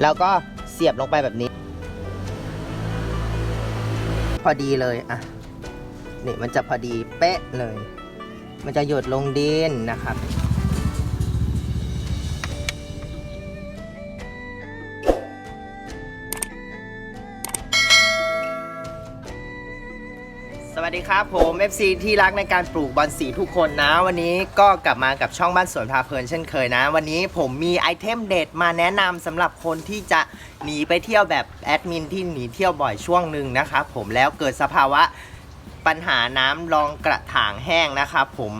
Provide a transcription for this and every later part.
แล้วก็เสียบลงไปแบบนี้ พอดีเลยอะนี่มันจะพอดีเป๊ะเลย มันจะหยดลงดินนะครับ วัสดีครับผม FC ที่รักในการปลูกบอนสีทุกคนนะ วันนี้ก็กลับมากับช่องบ้านสวนพาเพลินเช่นเคยนะ วันนี้ผมมีไอเทมเด็ดมาแนะนำสำหรับคนที่จะหนีไปเที่ยวแบบแอดมินที่หนีเที่ยวบ่อยช่วงหนึ่งนะครับผมแล้วเกิดสภาวะปัญหาน้ำรองกระถางแห้งนะครับผม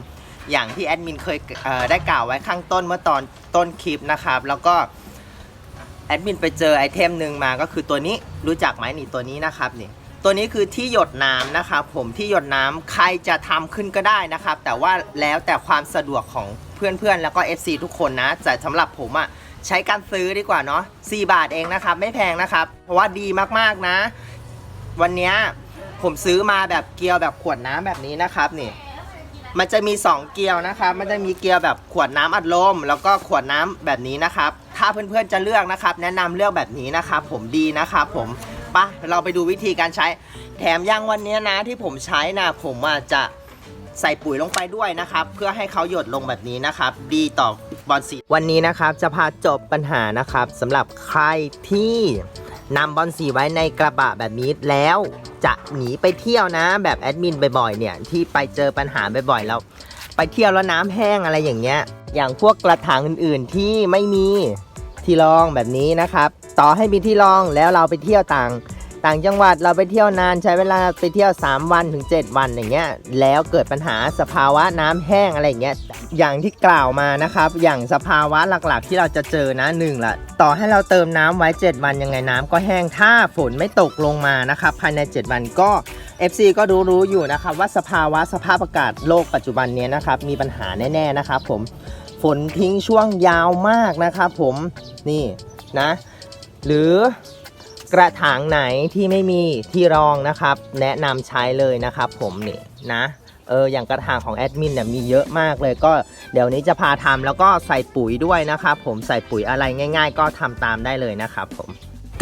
อย่างที่แอดมินเคยเได้กล่าวไว้ข้างต้นเมื่อตอนต้นคลิปนะครับ แล้วก็แอดมินไปเจอไอเทมหนึ่งมาก็คือตัวนี้รู้จักไหมนี่ตัวนี้นะครับนี่ ตัวนี้คือที่หยดน้ำนะครับผมที่หยดน้ำใครจะทำขึ้นก็ได้นะครับ แต่ว่าแล้วแต่ความสะดวกของเพื่อนๆ แล้วก็ FC ทุกคนนะแต่สำหรับผมอะ่ะใช้การซื้อดีกว่าเนาะ4บาทเองนะครับ ไม่แพงนะครับ เพราะว่าดีมากๆนะ วันนี้ผมซื้อมาแบบเกลียวแบบขวดน้ำแบบนี้นะครับนี่มันจะมี 2 เกลียวนะครับ มันจะมีเกลียวแบบขวดน้ำอัดลม แล้วก็ขวดน้ำแบบนี้นะครับ ถ้าเพื่อนๆจะเลือกนะครับ แนะนำเลือกแบบนี้นะครับ ผมดีนะครับผม ปะเราไปดูวิธีการใช้ แถมยังวันนี้นะที่ผมใช้นะผมอะจะใส่ปุ๋ยลงไปด้วยนะครับ เพื่อให้เขาหยดลงแบบนี้นะครับ ดีต่อบอลสีวันนี้นะครับจะพาจบปัญหานะครับสำหรับใครที่นำบอลสีไว้ในกระบะแบบนี้แล้วจะหนีไปเที่ยวนะแบบแอดมินบ่อยๆเนี่ยที่ไปเจอปัญหาบ่อยๆแล้วไปเที่ยวแล้วน้ำแห้งอะไรอย่างเงี้ย อย่างพวกกระถางอื่นๆที่ไม่มีที่รองแบบนี้นะครับ ต่อให้มีที่รองแล้วเราไปเที่ยวต่าง ต่างจังหวัดเราไปเที่ยวนานใช้เวลาไปเที่ยว 3 วันถึง 7 วันอย่างเงี้ยแล้วเกิดปัญหาสภาวะน้ำแห้งอะไรอย่างเงี้ยอย่างที่กล่าวมานะครับ อย่างสภาวะหลักๆ ที่เราจะเจอนะหนึ่งละต่อให้เราเติมน้ำไว้ 7 วันยังไงน้ำก็แห้งถ้าฝนไม่ตกลงมานะครับภายใน 7 วันก็ FC ก็รู้รู้ๆอยู่นะครับว่าสภาวะสภาพอากาศโลกปัจจุบันนี้นะครับมีปัญหาแน่ๆนะครับผมฝนทิ้งช่วงยาวมากนะครับผมนี่นะ หรือกระถางไหนที่ไม่มีที่รองนะครับ แนะนำใช้เลยนะครับ ผมนี่นะเอออย่างกระถางของแอดมินเนี่ยมีเยอะมากเลยก็เดี๋ยวนี้จะพาทำแล้วก็ใส่ปุ๋ยด้วยนะครับผมใส่ปุ๋ยอะไรง่าย ๆ ก็ทำตามได้เลยนะครับผม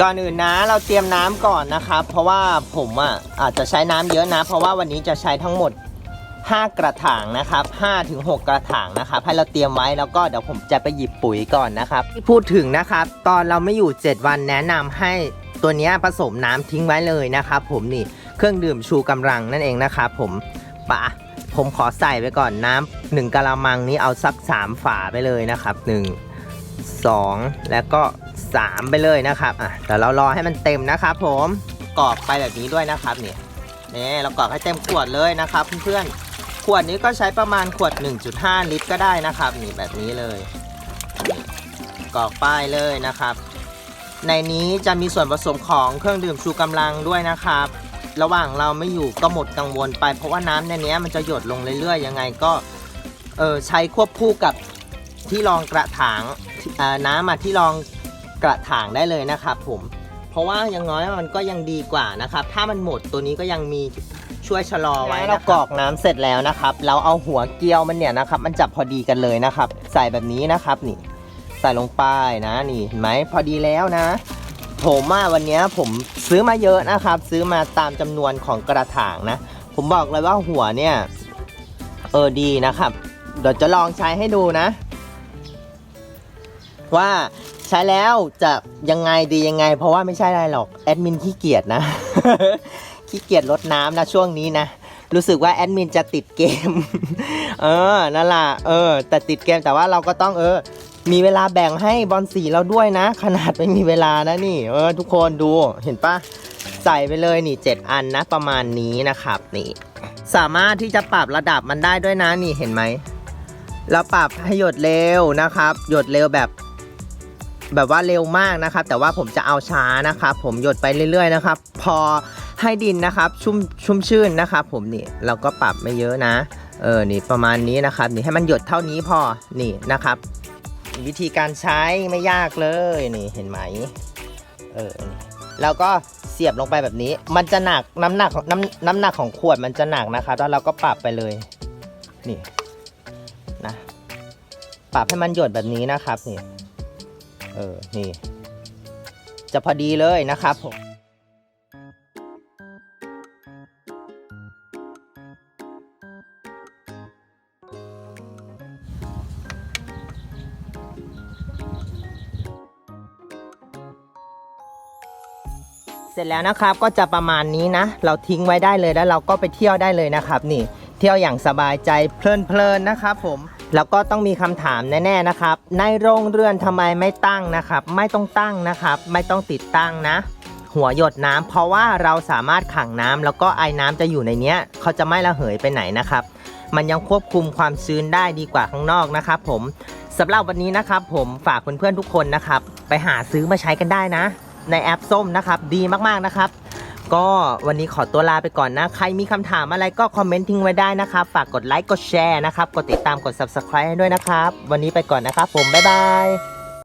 ก่อนอื่นนะเราเตรียมน้ำก่อนนะครับ เพราะว่าผมอะอาจจะใช้น้ำเยอะนะ เพราะว่าวันนี้จะใช้ทั้งหมด 5 กระถางนะครับ5ถึง6กระถางนะครับ ให้เราเตรียมไว้แล้วก็เดี๋ยวผมจะไปหยิบปุ๋ยก่อนนะครับที่พูดถึงนะครับ ตอนเราไม่อยู่ 7 วันแนะนำให้ตัวนี้ผสมน้ำทิ้งไว้เลยนะครับผมนี่เครื่องดื่มชูกำลังนั่นเองนะครับผมปะผมขอใส่ไปก่อนน้ำหนึ่งกะละมังนี้เอาสัก 3 ฝาไปเลยนะครับ 1 2 แล้วก็ 3 ไปเลยนะครับอะแต่เรารอให้มันเต็มนะครับ ผมกรอกไปแบบนี้ด้วยนะครับเนี่ย นี่เรากรอกให้เต็มขวดเลยนะครับเพื่อนๆขวดนี้ก็ใช้ประมาณขวด 1.5 ลิตรก็ได้นะครับนี่แบบนี้เลยนี่กรอกป้ายเลยนะครับ ในนี้จะมีส่วนผสมของเครื่องดื่มชูกำลังด้วยนะครับ ระหว่างเราไม่อยู่ก็หมดกังวลไป เพราะว่าน้ำในนี้มันจะหยดลงเรื่อยๆ ยังไงก็เออใช้ควบคู่กับที่รองกระถางน้ำมาที่รองกระถางได้เลยนะครับผม เพราะว่ายังน้อยมันก็ยังดีกว่านะครับ ถ้ามันหมดตัวนี้ก็ยังมีช่วยชะลอไว้เรากรอกน้ำเสร็จแล้วนะครับ เราเอาหัวเกลียวมันเนี่ยนะครับ มันจับพอดีกันเลยนะครับ ใส่แบบนี้นะครับนี่ ใส่ลงไปนะนี่เห็นไหมพอดีแล้วนะ ผมว่าวันนี้ผมซื้อมาเยอะนะครับ ซื้อมาตามจำนวนของกระถางนะ ผมบอกเลยว่าหัวเนี่ยเออดีนะครับ เดี๋ยวจะลองใช้ให้ดูนะ ว่า ใช้แล้วจะยังไงดียังไง เพราะว่าไม่ใช่อะไรหรอกแอดมินขี้เกียจนะ ขี้เกียจลดน้ำนะช่วงนี้นะ รู้สึกว่าแอดมินจะติดเกม เออนั่นล่ะเออ แต่ติดเกมแต่ว่าเราก็ต้องเออ มีเวลาแบ่งให้บอลสีเราด้วยนะ ขนาดไม่มีเวลานะนี่ เออ ทุกคนดูเห็นปะใส่ไปเลยนี่ 7 อันนะประมาณนี้นะครับนี่ สามารถที่จะปรับระดับมันได้ด้วยนะนี่เห็นไหมเราปรับให้หยดเร็วนะครับ หยดเร็วแบบ แบบว่าเร็วมากนะครับ แต่ว่าผมจะเอาช้านะครับ ผมหยดไปเรื่อย ๆ นะครับ พอให้ดินนะครับ ชุ่มชุ่มชื่นนะครับผมนี่เราก็ปรับไม่เยอะนะ เออนี่ประมาณนี้นะครับ นี่ให้มันหยดเท่านี้พอนี่นะครับ วิธีการใช้ไม่ยากเลยนี่เห็นไหมเออนี่แล้วก็เสียบลงไปแบบนี้ มันจะหนักน้ำหนักของน้ำน้ำหนักของขวดมันจะหนักนะครับแล้วเราก็ปรับไปเลย นี่นะ ปรับให้มันหยดแบบนี้นะครับนี่ เออ นี่ จะพอดีเลยนะครับผมเสร็จแล้วนะครับก็จะประมาณนี้นะ เราทิ้งไว้ได้เลยแล้วเราก็ไปเที่ยวได้เลยนะครับ นี่ เที่ยวอย่างสบายใจเพลินๆนะครับผม แล้วก็ต้องมีคำถามแน่ๆนะครับ ในโรงเรือนทำไมไม่ตั้งนะครับ ไม่ต้องตั้งนะครับ ไม่ต้องติดตั้งนะ หัวหยดน้ำเพราะว่าเราสามารถขังน้ำแล้วก็ไอ้น้ำจะอยู่ในเนี้ยเขาจะไม่ระเหยไปไหนนะครับ มันยังควบคุมความชื้นได้ดีกว่าข้างนอกนะครับ ผมสำหรับวันนี้นะครับผมฝากเพื่อนๆทุกคนนะครับ ไปหาซื้อมาใช้กันได้นะ ในแอปส้มนะครับ ดีมากๆนะครับ ก็วันนี้ขอตัวลาไปก่อนนะ ใครมีคำถามอะไรก็คอมเมนต์ทิ้งไว้ได้นะครับ ฝากกดไลค์ กดแชร์นะครับ กดติดตาม กด subscribe ให้ด้วยนะครับ วันนี้ไปก่อนนะครับผม บ๊ายบาย